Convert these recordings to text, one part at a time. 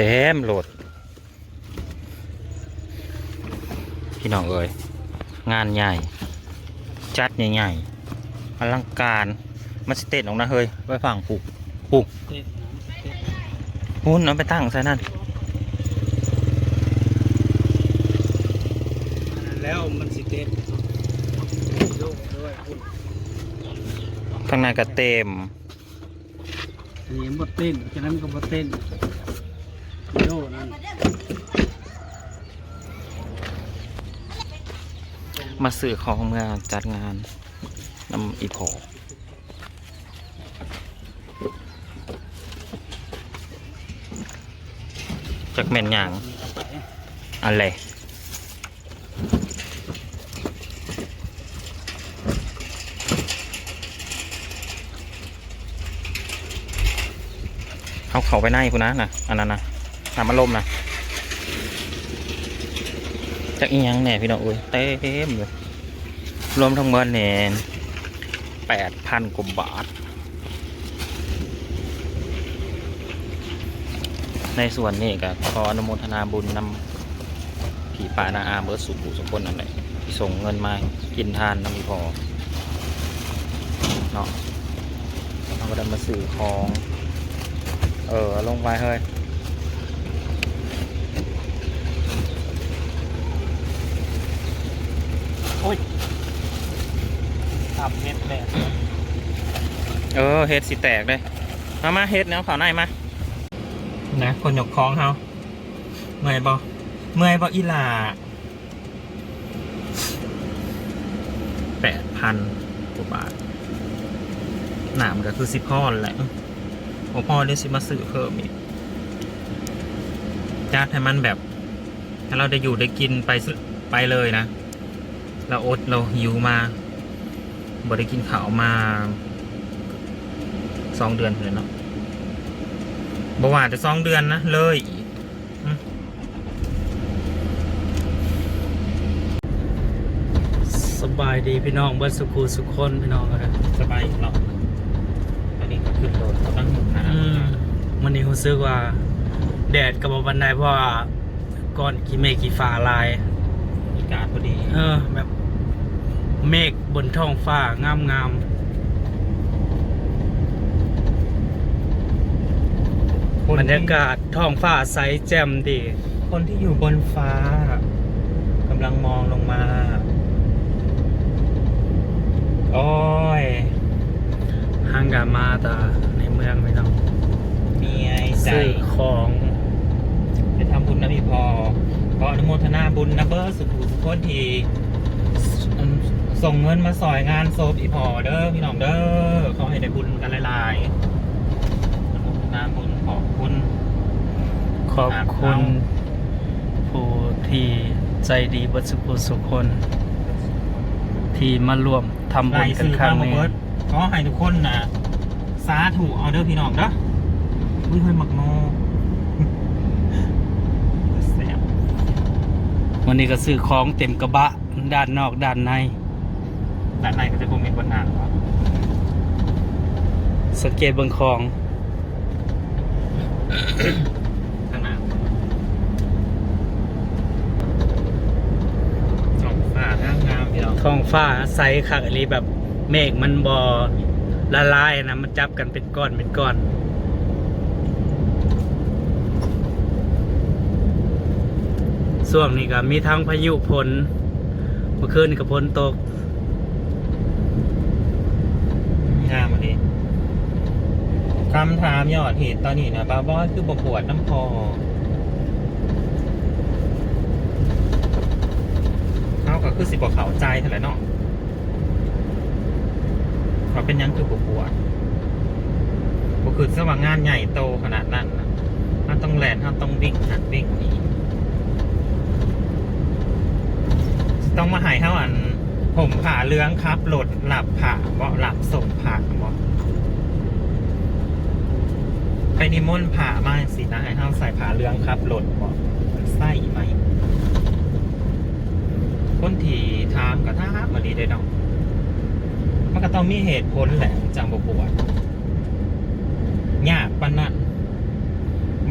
เต็มโหลด พี่น้องเอ้ยงานใหญ่ จัดใหญ่ๆอลังการมาสเตตออกนะเฮ้ยไว้ฝั่งปลูกปลูกเต้นนะเต้นหุ้นเอาไปตั้งซะนั่นอันนั้นแล้วมันสิเต้นโยกด้วยคุณข้างในก็เต็มอันนี้บ่เต้นฉะนั้นก็บ่เต้น โยนั่นมาสื่อของเมื่อจัดงานนำอีพจักแม่นหยังอะไรเอาเขาไปในคุณนะนะอันนั้นนะ น้ำมันลมนะจักอีหยังแน่พี่น้องเอ้ยเต็มเลยรวมทั้งหมดเนี่ยแปดพันกว่าบาท ในส่วนนี้ก็ขออนุโมทนาบุญนำผีป่านาอาเบิร์ดสุบุสุคนนั่นแหละส่งเงินมากินทานน้ำมีพอเนาะเราก็ได้มาสื่อของ เออลงไปเฮ้ย ทำเม็ดแม่เออเฮ็ดสิแตกเลยมามาเฮ็ดแนวขาวในมา นะคนหยกคล้องเฮาเมื่อยบ่เมื่อยบ่อีหลาแปดพันกว่าบาทหนามก็คือสิพ่อนแหละโอ้พ่อได้สิมาซื้อเพิ่มอีกจัดให้มันแบบให้เราได้อยู่ได้กินไปสไปเลยนะ เราอดเราหิวมาบ่ได้กินข้าวมาสองเดือนเลยเนาะบ่ว่าจะสองเดือนนะ เลยอีกสบายดีพี่น้องเบิดสุขูสุขคนพี่น้องกันสบายอีกเนาะอันนี้ก็ขึ้นรถตั้งหนุนนะอืมวันนี้รู้สึกว่า แดดกับบันไดเพราะว่าก้อนขี้เมฆขี้ฟ้าลาย อากาศพอดี เออ แบบ เมฆบนท้องฟ้างามงามคนๆบรรที่ยากาศท้องฟ้าใสแจ่มดี คนที่อยู่บนฟ้ากำลังมองลงมา โอ้ยฮังกามาตาในเมืองไม่ต้องมีไอ้ใจซื้อของไปทำบุญนะพี่พอขออนุโมทนาบุญนะเบอร์สุขุสุขคนที่อืม ส่งเงินมาสอยงานศพอีพอเด้อพี่น้องเด้อขอให้ได้บุญกันหลายๆอนุโมทนาบุญขอบคุณ ขอบคุณ ผู้ที่ใจดีเบัสุขุสุขคน ที่มาร่วมทำบุไล่ญกันซื้อครั้ข้างวมานี้เบิร์ดขอให้ทุกคนนะสาถูเอาเด้อพี่น้องเด้ออุ้ยเฮ้ยหมักโมแซ่บวันนี้ก็ซื้อของเต็มกระบะด้านนอกด้านใน ด้านในก็จะคงมีคนหนาครับสังเกตเบื้องของข้างหน้าสองฝาข้างงามพี่น้องท้องฟ้าใสคักอหลีแบบเมฆมันบอละลายนะมันจับกันเป็นก้อนเป็นก้อนส่วงนี้ก็มีทั้งพายุฝนเมื่อคืนนี่ก็ฝนตก งามอันนี้คำถามยอดเหตุตอนนี้นะบาบอยคือปวดน้ำพอเขาก็คือสิบกเขาใจเท่าไหร่เนาะเขาเป็นยังคือปวดบ่คือสว่างงานใหญ่โตขนาดนั้นนะถ้าต้องแลนถ้าต้องวิ่งหัดวิ่งนีต้องมาหายเท่าอัน ผมผ่าเลื้องครับโหลดหลับผ่าเบาหลับส่งผ่าเบาไปนิมนต์ผ่ามาสินะให้เท่าใส่ผ่าเลื้องครับโหลดเบาไส้ไหมคนที่ทามกับท่ามาดีได้เนาะมันก็ต้องมีเหตุผลแหละจังบวดยากปานนั้น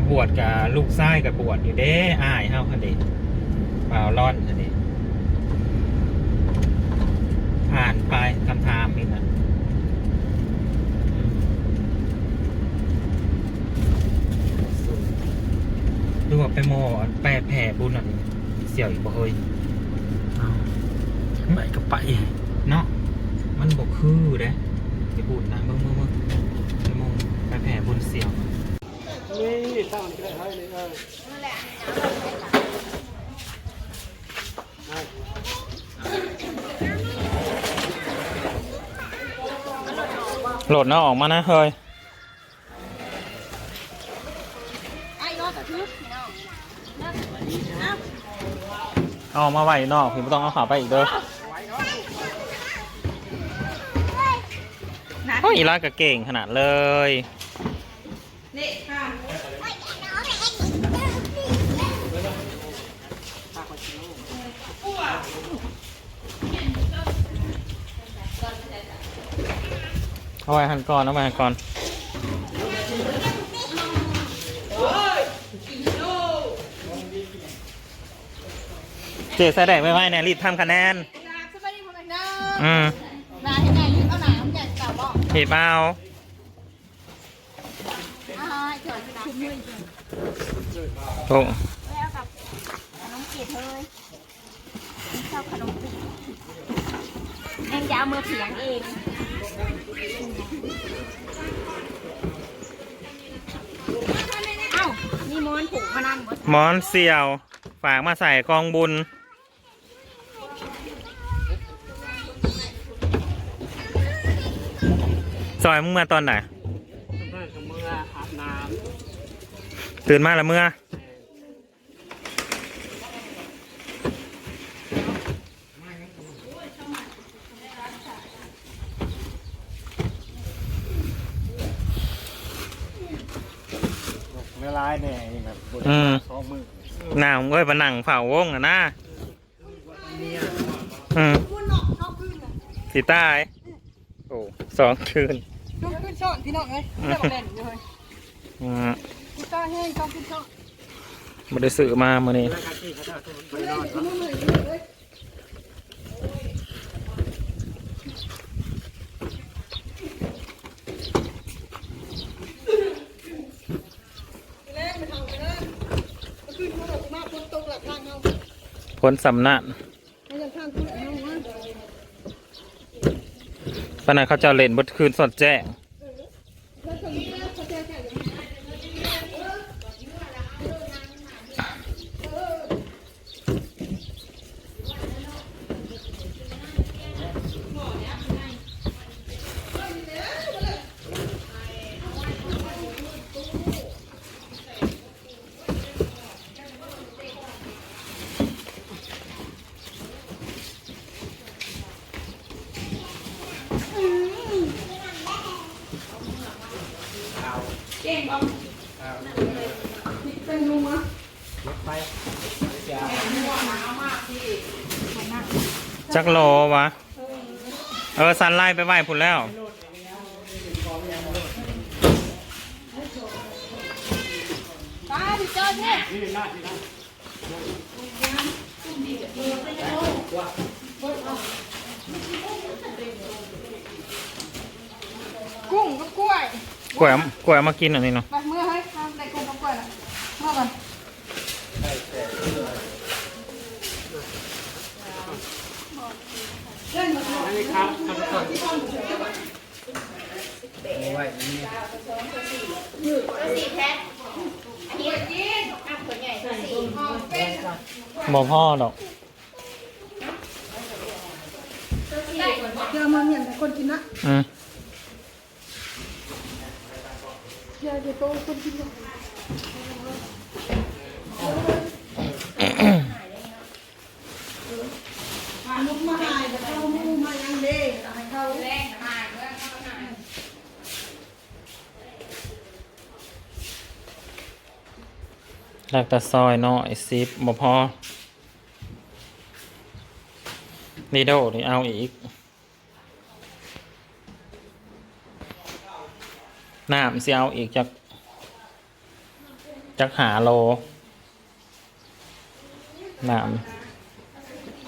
บวชกับลูกชายกับบวชอยู่เด้อายเฮาคันเด้เปล่าร้อนคันเด้ผ่านไปคำถามนี่นะดูว่าไปโมแปรแผ่บุญอันเสี่ยวอีกบ่เฮ้ยเอาไปก็ไปเนาะมันบกคือเด้ไปบุญนะเมื่อเมื่อเมื่อไปโมไปแผ่บุญเสี่ยวนี่ตั้งนี่ก็ได้ให้เลยเออ โหลดเนาะออกมานะเฮ้ยไอ้รอดแต่ทึบพี่น้องนั่นนะเอาออกมาไว้นอกพี่ไม่ต้องเอาขาไปอีกเด้อนะ โอ้ยอีลากกะเก่งขนาดเลย เอาไว้หันก่อนเอาไว้หันก่อนเจ๊ใส่แดงไม่ไหวแน่รีบทำคะแนนสวัสดีพ่อแม่เด้ออืมมาให้ไงยืดเอาหนาน้ำแกงเก่าบ่หีบเอาอ่าเกิดชุบมือจริงโอ้แล้วกับน้องเกียรติเฮ้ยชอบขนมปีเองจะเอามือเถียงเอง เอ้ามีมอนผูกมานำหมดหมอนเสี่ยว ฝากมาใส่กองบุญ ซอยมึงมาตอนไหนเมื่อกับเมื่ออาบน้ตื่นมาแล้วเมื่อำเวลาเนี่ยนี่แบบบนอืม สองมือหนาวเอ้ยมานั่งเฝ้าวงอะนะอืมสีใต้โอ้สองคืนต้องขึ้นช่อนพี่น้องเอ้ยเจ้าเล่นอยู่เลยอืมพี่ต้าให้ต้องขึ้นช่อนมาได้ซื้อมามื่อนี้ แล้วการที่เขาจะไปนอนแรงไปทางกันเลยขึ้นเขาบอกมาพ้นตกหลักทางเขา พ้นสำนักไม่ยังทานาว่าปนันเขาจะเล่นบดคืนสดแจ้ง แล้วตรงนี้เขาจะแข่งกัน จักโลวะ เออสันไล่ไปไหวพุ่นแล้วป้าพี่เจ้าเนี่ยกุ้งกับกล้วย กล้วยเอากล้วยเอามากินอันนี้เนาะไปเมื่อให้ทำได้กุ้งกับกล้วยละเมื่อก่อนเล่นมาก่อนอันนี้ครับทำก่อนสี่แพ็คอันนี้กินอะขวดใหญ่สี่ห่อเป็นบ่พ่อดอกเจอมาเนี่ยคนกินนะอืม เจอเดี๋ยวโตคนกินนะมาลุกมาหายแต่เข้ามูมายังเด้ให้เข้าแรงหายเรื่องเข้าหายหลักต่ซอยเนาะไอซิปบ่พอนี่โดนี่เอาอีก น้ำสิเอาอีกจากจักหาโลน้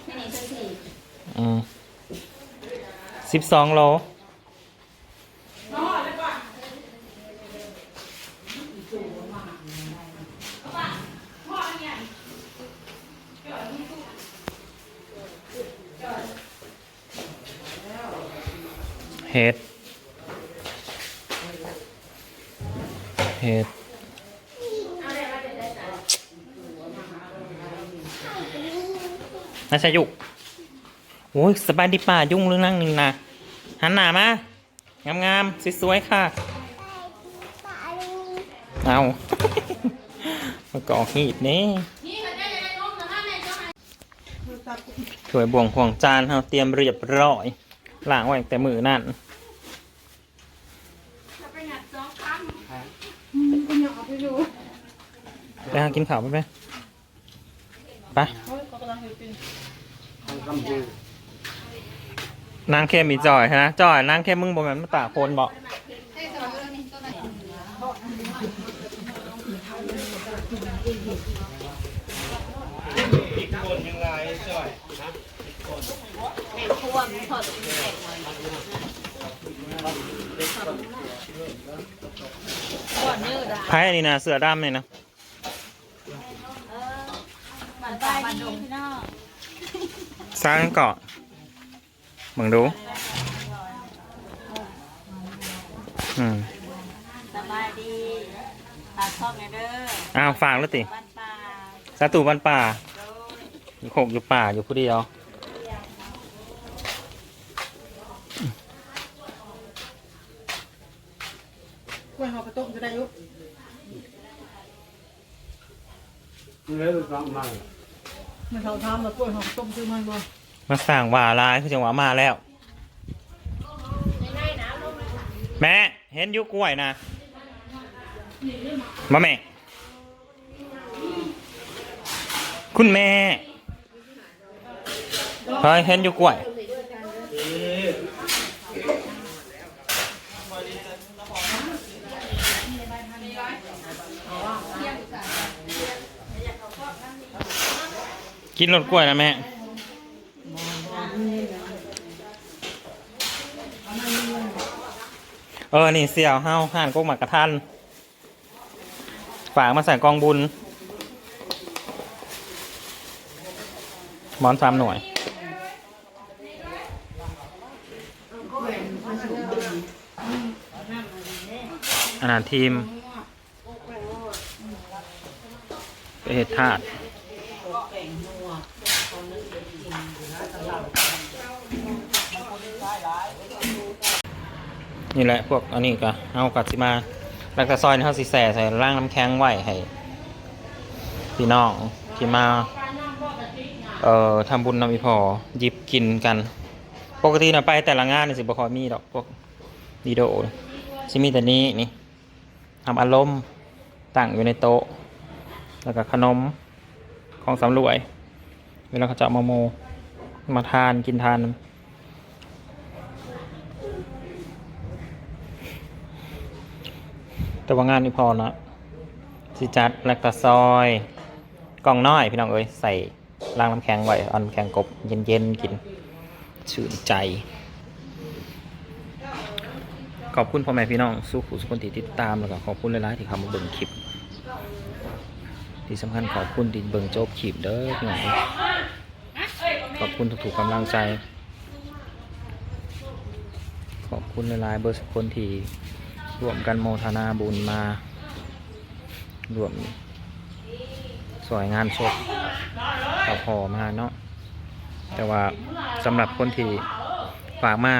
แค่นี้เท่าสี่ำอืมสิบสองโลเห็ด เห็ดน่าจะยุกโอ้ยสบายดีป่ายุ่งเรื่องนั่งหนึ่งนะหันหน้ามางามๆสวยๆค่ะ เอามาก่อหีดนี่ถวยบ่วงห่วงจานเราเตรียมเรียบร้อยล้างไว้ตั้งแต่มือนั่น ถ้าไปหยัดสองค ไปหากินข้าวไปไหมไปทำคำพูดนางเข้มอีจอยนะจอยนางเข้มมึงบอกมันมาตาโคนบอกคนยังไงจอยำแม่ครัวมันทอดเป็นแตกหน่อ ยก่อนเนื้อได้ไพ่นี่นะเสือดำเลยนะบ้านป่าบ้านดงพี่น้องสร้างเกาะมึงดู อืมสบายดีตาช่องไงเด้ออ้าวฝากแล้วติบ้านป่าสาตูบ้านป่าโดยอยู่โขกอยู่ป่าอยู่ผู้เดียว กล้วยหอมกระต้มจะได้อยุ เรื่องสองมามันเขาทำแล้วกล้วยหอมกระต้มซื้อมาบ่มาสั่งว่าลายคือจังหวะมาแล้ว แม่เห็นอยุกล้วยนะมาแม่ คุณแม่เฮ้ยเห็นอยุกล้วย กินรสกล้วยนะแม่เออ นี่เสี่ยวเฮาห่านกกหมากกระทันฝากมาใส่กองบุญ หมอนสามหน่วย อาหารทีมเห็ดถาด นี่แหละพวกอันนี้ก็เอากัดสิมาล้วก็ซอยนี่เขาสิแส่ใส่ร่างน้ำแข็งไหวให้พี่น้องที่มาเอ่อทำบุญนำอีพอยิบกินกัน ปกตินะไปแต่ละงานนี่สิบ่คอยมีดอกพวกดีโดสิมีแต่นี้นี่ทำอารมณ์ตั้งอยู่ในโต๊ะ แล้วก็ขนมของสำรวย เวลาเขาจะมาโมมาทานกินทาน แต่ว่างานนี่พอนะสิจัดแล้วก็ซอยกล่องน้อยพี่น้องเอ้ยใส่รางน้ำแข็งไว้เอาน้ำแข็งกบเย็นๆกินชื่นใจ ขอบคุณพ่อแม่พี่น้องสู้ผู้สุขคนที่ติดตามแล้วก็ขอบคุณหลายๆที่เข้ามาเบิ่งคลิป ที่สำคัญขอบคุณที่เบิ่งจบคลิปเด้อพี่น้องขอบคุณทุกๆกำลังใจ ขอบคุณหลายๆเบอร์สุขคนที่ รวมกันโมทนาบุญมารวมสวยงานศพต่อพอมาเนาะแต่ว่าสำหรับคนที่ฝากมา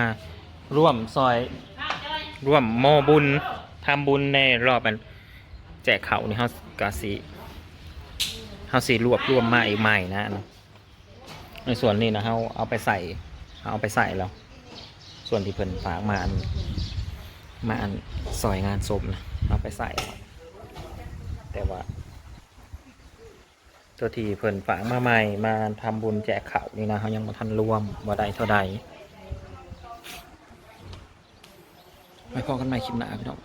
ร่วมซอยร่วมโมบุญทำบุญในรอบอันแจกเขานี่เฮากาสีเฮาสีรวบรวมมาอีกใหม่นะเนาะในส่วนนี้นะเฮาเอาไปใส่เอาไปใส่แล้ว ส่วนที่เพิ่นฝากมาอัน มาอันซอยงานศพนะเอาไปใส่ แต่ว่าตัวที่เพิ่นฝากมาใหม่มาทำบุญแจกเขานี่นะเขายังมาทันรวมว่าได้เท่าใดไม่พอกันใหม่คลิปหน้าพี่น้อง